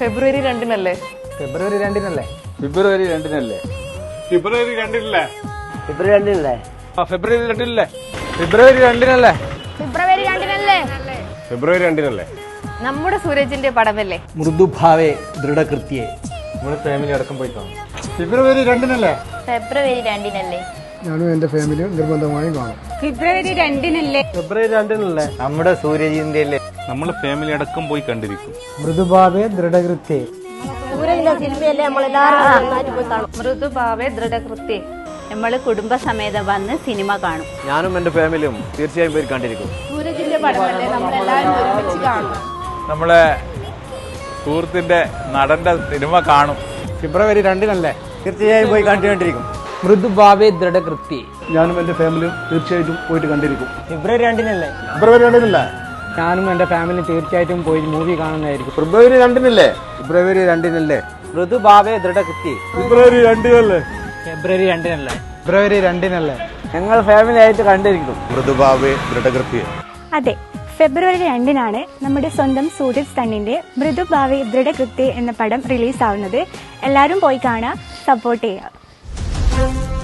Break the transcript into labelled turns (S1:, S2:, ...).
S1: ഫെബ്രുവരി രണ്ടിനല്ലേ
S2: ഫെബ്രുവരി രണ്ടിനല്ലേ
S3: ഫെബ്രുവരി രണ്ടിനല്ലേ
S4: ഫെബ്രുവരി രണ്ടിനല്ലേ
S2: ഫെബ്രുവരി രണ്ടിനല്ലേ
S3: ആ ഫെബ്രുവരി രണ്ടിനല്ലേ
S2: ഫെബ്രുവരി രണ്ടിനല്ലേ
S5: ഫെബ്രുവരി രണ്ടിനല്ലേ
S4: ഫെബ്രുവരി രണ്ടിനല്ലേ
S1: നമ്മുടെ സൂരജിന്റെ പടമല്ലേ
S2: മൃദുഭാവേ ദൃഢകൃത്യേ
S3: നമ്മുടെ ഫാമിലി അടക്കം പോയി കാണും
S4: ഫെബ്രുവരി രണ്ടിനല്ലേ
S5: ഫെബ്രുവരി രണ്ടിനല്ലേ
S6: ഞാനും എന്റെ ഫാമിലിയും നിർബന്ധമായും കാണും.
S5: ഫെബ്രുവരി രണ്ടിനല്ലേ?
S2: ഫെബ്രുവരി രണ്ടിനല്ലേ? നമ്മുടെ സൂര്യജിന്റെ
S4: നമ്മളെ ഫാമിലി അടക്കം പോയി കണ്ടിരിക്കും.
S6: മൃദുഭാവേ ദൃഢകൃത്യേ.
S1: മൃദുഭാവേ ദൃഢകൃത്യേ.
S5: നമ്മൾ കുടുംബസമേതം വന്ന് സിനിമ കാണും.
S2: ഞാനും എന്റെ ഫാമിലിയും തീർച്ചയായും പോയി കണ്ടിരിക്കും.
S5: സൂരജിന്റെ പടമല്ലേ നമ്മളെല്ലാവരും ഒരുമിച്ച് കാണും.
S3: നമ്മളെ സുഹൃത്തിന്റെ നടന്റെ സിനിമ കാണും.
S2: ഫെബ്രുവരി രണ്ടിനല്ലേ? തീർച്ചയായും പോയി കണ്ടുകൊണ്ടിരിക്കും. മൃദുഭാവേ ദൃഢകൃത്യ.
S6: ഞാനും എന്റെ ഫാമിലിയും തീർച്ചയായിട്ടും പോയിട്ട് കണ്ടിരിക്കും.
S2: ഫെബ്രുവരി രണ്ടിനല്ലേ?
S4: ഫെബ്രുവരി രണ്ടിനല്ലേ?
S2: ഞാനും എന്റെ ഫാമിലി തീർച്ചയായിട്ടും പോയി മൂവി കാണുന്നതായിരിക്കും.
S4: ഫെബ്രുവരി രണ്ടിനല്ലേ?
S2: ഫെബ്രുവരി രണ്ടിനല്ലേ? മൃദുഭാവേ ദൃഢകൃത്യ.
S4: ഫെബ്രുവരി രണ്ടിനല്ലേ?
S2: ഫെബ്രുവരി രണ്ടിനല്ലേ? ഫെബ്രുവരി രണ്ടിനല്ലേ? ഞങ്ങൾ ഫാമിലി ആയിട്ട് കണ്ടിരിക്കും.
S4: മൃദുഭാവേ ദൃഢകൃത്യ.
S7: അതെ ഫെബ്രുവരി രണ്ടിനാണ് നമ്മുടെ സ്വന്തം സൂര്യ സ്തണ്ണിന്റെ മൃദുഭാവി ദൃഢകൃത്യ എന്ന പടം റിലീസാവുന്നത്. എല്ലാവരും പോയി കാണാം സപ്പോർട്ട് ചെയ്യുക. Thank you.